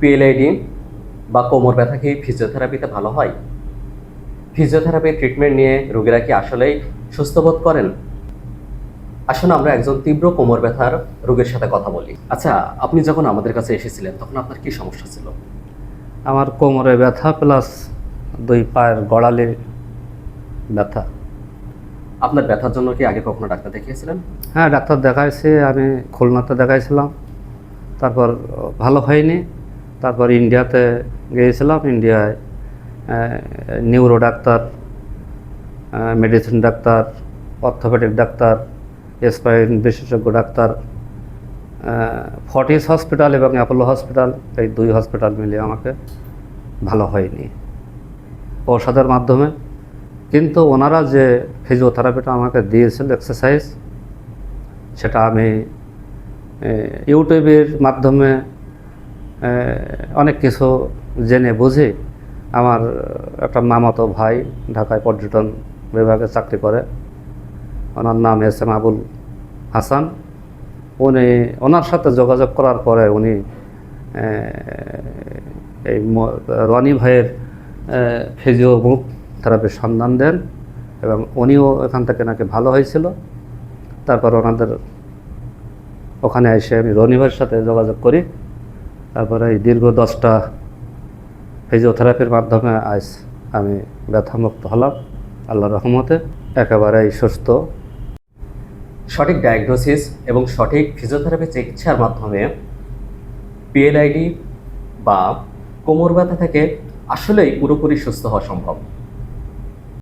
PLID বা কোমর ব্যথা কি ফিজিওথেরাপিতে ভালো হয়? ফিজিওথেরাপির ট্রিটমেন্ট নিয়ে রোগীরা কি আসলেই সুস্থ বোধ করেন? আসুন আমরা একজন তীব্র কোমর ব্যথার রোগীর সাথে কথা বলি। আচ্ছা আপনি যখন আমাদের কাছে এসেছিলেন তখন আপনার কি সমস্যা ছিল? আমার কোমরে ব্যথা প্লাস দুই পায়ের গড়ালে ব্যথা। আপনার ব্যথার জন্য কি আগে কখনো ডাক্তার দেখিয়েছিলেন? হ্যাঁ ডাক্তার দেখাইছে আমি খুলনাতে দেখাইছিলাম। তারপর ভালো হয়নি। তারপর ইন্ডিয়াতে গিয়েছিলাম, ইন্ডিয়ায় neuro doctor medicine doctor orthopaedic doctor spine বিশেষজ্ঞ ডাক্তার ফর্টিস হসপিটাল এবং অ্যাপোলো হসপিটাল এই দুই হসপিটাল মিলিয়ে আমাকে ভালো হয়নি। ঔষধের মাধ্যমে। কিন্তু ওনারা যে ফিজিওথেরাপিটা আমাকে দিয়েছিল এক্সারসাইজ সেটা আমি ইউটিউবের মাধ্যমে অনেক কিছু জেনে বুঝে আমার একটা মামাতো ভাই ঢাকায় পর্যটন বিভাগে চাকরি করে। ওনার নাম এস এম আবুল হাসান। উনি, ওনার সাথে যোগাযোগ করার পরে উনি এই রনি ভাইয়ের ফিজিও মুভ থেরাপির সন্ধান দেন এবং উনিও এখান থেকে নাকি ভালো হয়েছিল। তারপর ওনাদের ওখানে এসে আমি রনি ভাইয়ের সাথে যোগাযোগ করি। তারপরে এই দীর্ঘ দশটা ফিজিওথেরাপির মাধ্যমে আজ আমি ব্যথামুক্ত হলাম। আল্লাহ রহমতে একেবারেই সুস্থ। সঠিক ডায়াগনোসিস এবং সঠিক ফিজিওথেরাপি চিকিৎসার মাধ্যমে পিএলআইডি বা কোমর ব্যথা থেকে আসলেই পুরোপুরি সুস্থ হওয়া সম্ভব।